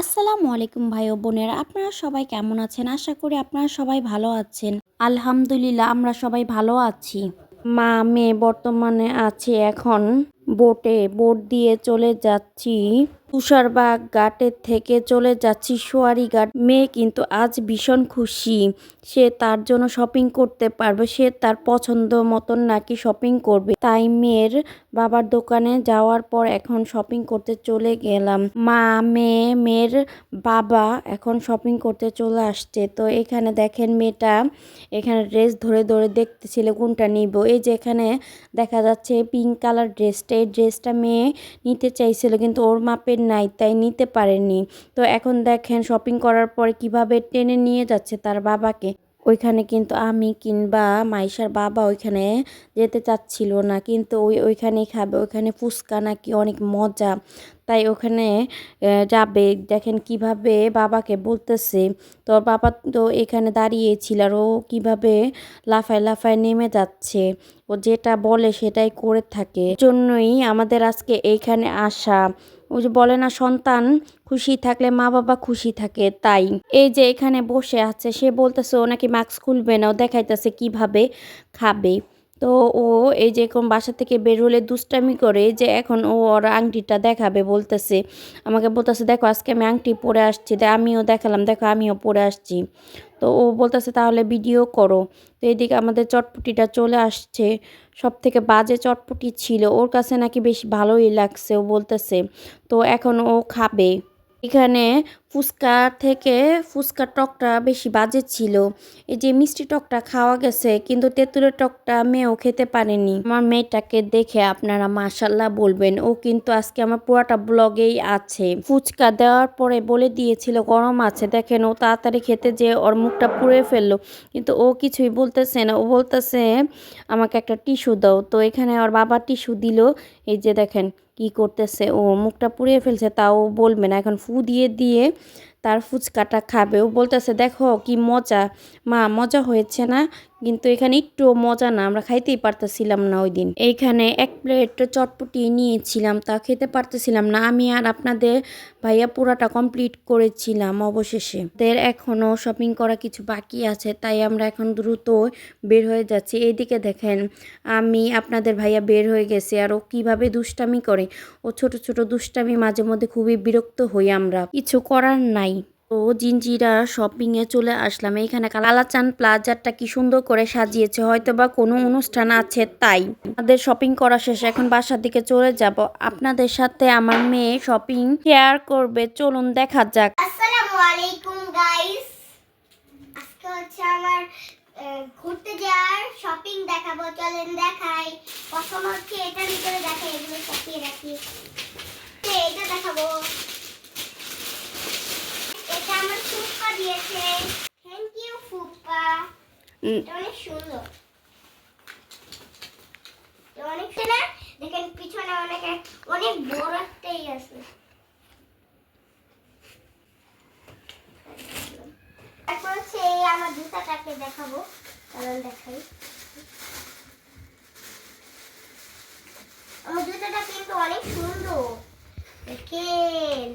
আসসালামু আলাইকুম ভাই ও বোনেরা, আপনারা সবাই কেমন আছেন? আশা করি আপনারা সবাই ভালো আছেন। আলহামদুলিল্লাহ, আমরা সবাই ভালো আছি। মা, মেয়ে বর্তমানে আছে এখন। বোটে, বোট দিয়ে চলে যাচ্ছি। তুষারবাগ ঘাটের থেকে চলে যাচ্ছি সোয়ারি ঘাট। মেয়ে কিন্তু আজ ভীষণ খুশি। সে তার জন্য শপিং করতে পারবে। সে তার পছন্দ মতন নাকি শপিং করবে। তাই মেয়ের বাবার দোকানে যাওয়ার পর এখন শপিং করতে চলে গেলাম। মা, মেয়ে, মেয়ের বাবা এখন শপিং করতে চলে আসছে। তো এখানে দেখেন মেয়েটা, এখানে ড্রেস ধরে ধরে দেখতেছিল কোনটা নিব। এই যে এখানে দেখা যাচ্ছে পিঙ্ক কালার ড্রেসটা এই ড্রেসটা মেয়ে নিতে চাইছিল কিন্তু ওর মাপের নাই, তাই নিতে পারেনি তো এখন দেখেন শপিং করার পরে কীভাবে টেনে নিয়ে যাচ্ছে তার বাবাকে। ওইখানে কিন্তু আমি কিংবা মাইশার বাবা ওইখানে যেতে চাচ্ছিল না, কিন্তু ওই ওইখানেই খাবে। ওইখানে ফুচকা নাকি অনেক মজা। তাই ওখানে যাবে। দেখেন কীভাবে বাবাকে বলতেছে। তো বাবা তো এখানে দাঁড়িয়েছিল আর ও কীভাবে লাফায় লাফায় নেমে যাচ্ছে। ও যেটা বলে সেটাই করে থাকে। জন্যই আমাদের আজকে এইখানে আসা। ওই যে বলে না, সন্তান খুশি থাকলে মা বাবা খুশি থাকে। তাই এই যে এখানে বসে আছে, সে বলতেছে, ও নাকি মাস্ক খুলবে না, ও দেখাইতেছে কীভাবে খাবে। তো ও এই যে কোন বাসা থেকে বের হলে দুষ্টামি করে যে এখন ও ওর আংটিটা দেখাবে বলতেছে। আমাকে বলতেছে, দেখো, আজকে আমি আংটি পরে আসছি। আমিও দেখালাম। দেখো, আমিও পরে আসছি। তো ও বলতেছে, তাহলে ভিডিও করো। তো এদিকে আমাদের চটপটিটা চলে আসছে। সব থেকে বাজে চটপটি ছিল, ওর কাছে নাকি বেশ ভালোই লাগছে, ও বলতেছে। তো এখন ও খাবে। এখানে ফুচকা থেকে ফুচকার টকটা বেশি বাজে ছিল। এই যে মিষ্টি টকটা খাওয়া গেছে, কিন্তু তেঁতুলের টকটা মেয়েও খেতে পারেনি। আমার মেয়েটাকে দেখে আপনারা মাসাল্লাহ বলবেন, ও কিন্তু আজকে আমার পুরাটা ব্লগেই আছে। ফুচকা দেওয়ার পরে বলে দিয়েছিল, গরম আছে, দেখেন ও তাড়াতাড়ি খেতে যে ওর মুখটা পুড়ে ফেলল। কিন্তু ও কিছুই বলতেছে না। ও বলতেছে, আমাকে একটা টিস্যু দাও। তো এখানে ওর বাবা টিস্যু দিল। এই যে দেখেন কি করতেছে? ও মুখটা পুড়িয়ে ফেলছে তাও বলবে না। এখন ফু দিয়ে দিয়ে তার ফুচকাটা খাবে। ও বলতেছে, দেখো কি মজা। মা, মজা হয়েছে না, কিন্তু এখানে একটু মজা না, আমরা খাইতেই পারতেছিলাম না ওই দিন এইখানে এক প্লেট চটপটি নিয়েছিলাম, তা খেতে পারতেছিলাম না। আমি আর আপনাদের ভাইয়া পুরাটা কমপ্লিট করেছিলাম অবশেষে। দের এখনও শপিং করা কিছু বাকি আছে, তাই আমরা এখন দ্রুত বের হয়ে যাচ্ছি। এইদিকে দেখেন, আমি, আপনাদের ভাইয়া বের হয়ে গেছে, আর ও কীভাবে দুষ্টামি করে। ও ছোট ছোট দুষ্টামি মাঝে মধ্যে খুবই বিরক্ত হই আমরা। কিছু করার নাই। তো শপিং এ চলে আসলাম। এইখানে কালাচান প্লাজারটা কি সুন্দর করে সাজিয়েছে। হয়তো বা কোনো অনুষ্ঠান আছে তাই। আমাদের শপিং করা শেষ। এখন বাসার দিকে চলে যাব। আপনাদের সাথে আমার মেয়ে শপিং শেয়ার করবে। চলুন দেখা যাক। আসসালামু আলাইকুম গাইস আজকে হচ্ছে আমার ঘুরতে যাওয়ার শপিং দেখাবো। চলেন দেখাই। প্রথম হচ্ছে এটার ভিতরে দেখাই। এগুলো সাজিয়ে রাখি। এটা দেখাবো। আমার ফুপা দিয়েছে। থ্যাংক ইউ ফুপা অনেক সুন্দর। অনেক সুন্দর। দেখেন পিছনে অনেক অনেক বড় একটাই আছে। তারপর হচ্ছে আমার জুতাটাকে দেখাবো। কারণ দেখাই। আমার জুতাটা কিন্তু অনেক সুন্দর। দেখেন।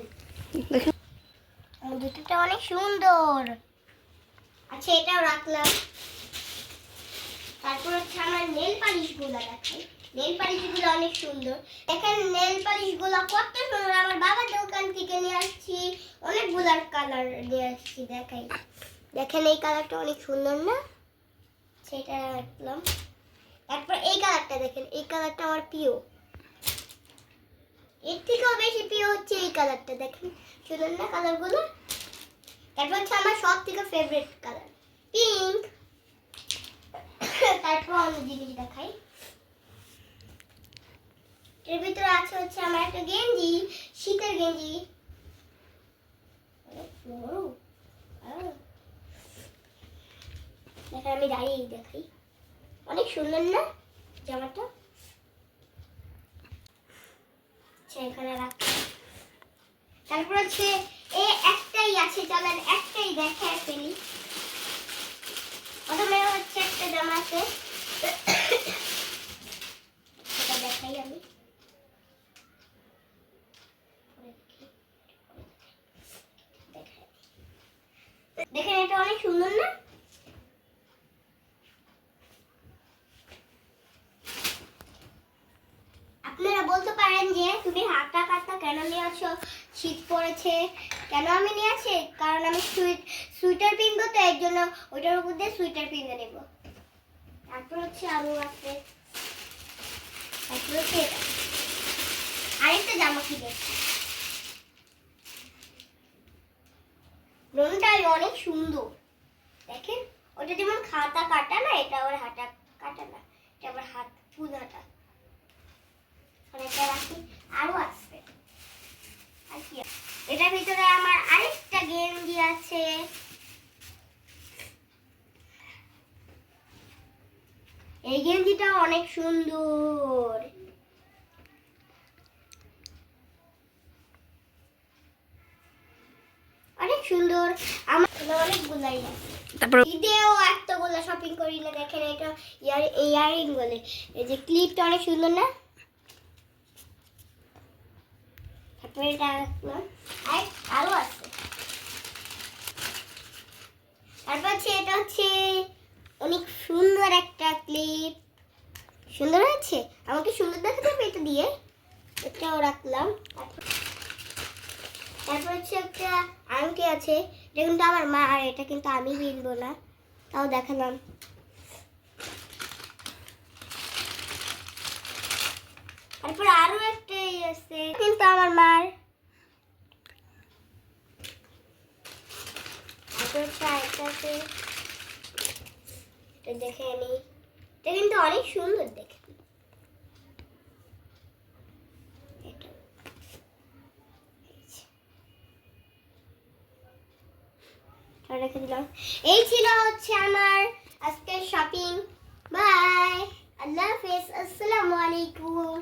আমার অনেক সুন্দর। আচ্ছা এটাও রাখলাম। তারপর হচ্ছে আমার নেল পালিশগুলো দেখাই। নেল পালিশগুলো অনেক সুন্দর। দেখেন, নেল পালিশগুলো কত সুন্দর। আমার বাবার দোকান থেকে নিয়ে আসছি। অনেকগুলার কালার নিয়ে আসছি, দেখাই। দেখেন, এই কালারটা অনেক সুন্দর না? সেটা রাখলাম। তারপর এই কালারটা দেখেন, এই কালারটা আমার প্রিয়। এর থেকেও বেশি প্রিয় হচ্ছে এই কালারটা। দেখেন, সুন্দর না কালারগুলো? তারপর হচ্ছে আমার সব থেকে ফেভারিট কালার পিঙ্ক তারপর অন্য জিনিস দেখাই। এর ভিতরে আছে হচ্ছে আমার একটা গেঞ্জি, শীতের গেঞ্জি। দেখেন আমি দাঁড়িয়ে দেখাই। অনেক সুন্দর না জামাটা? আচ্ছা এখানে রাখ। তারপর হচ্ছে এ আছে, চলেন একটাই দেখায় ফেলি। প্রথমে হচ্ছে একটা জামা আছে। এটা দেখাই আমি। দেখেন, এটা অনেক সুন্দর না? আপনারা বলতে পারেন যে তুমি হাতা কাটা কেন নিয়ে আসো? শীত পড়েছে। কেন আমি নিয়ে আসি? কারণ আমি সুইটার পিনবো তো, এর জন্য ওইটার উপর দিয়ে সুইটার পিনে নেব। তারপর হচ্ছে আরও আছে। তারপর হচ্ছে আরেকটা জামা কিনে রংটাই অনেক সুন্দর। দেখেন, ওটা যেমন খাতা কাটা না, এটা আবার হাতা কাটা না, এটা আবার হাত পুজাটা এটা রাখি আরও আসবে আছে? এটার ভিতরে আমার আরেকটা গেঞ্জি আছে? এই গেঞ্জিটা অনেক সুন্দর। অনেক সুন্দর। আমার অনেক গুলাই তারপর ঈদেও এতগুলো শপিং করি না দেখেন এটা ইয়ার ইয়ারিং বলে। এই যে ক্লিপটা অনেক সুন্দর না? এটা রাখলাম আর আরও আছে তারপর হচ্ছে এটা হচ্ছে অনেক সুন্দর একটা ক্লিপ সুন্দর হয়েছে আমাকে সুন্দর দেখাতে হবে এটা দিয়ে এটাও রাখলাম তারপর হচ্ছে একটা আংটি আছে এটা কিন্তু আমার মা, আর এটা কিন্তু আমি কিনবো না। তাও দেখালাম। তারপর আরও একটা আছে। কিন্তু আমার মার। দেখে নি কিন্তু অনেক সুন্দর এই ছিল হচ্ছে আমার আজকের শপিং বাই আল্লাহ হাফেজ। আসসালামু আলাইকুম।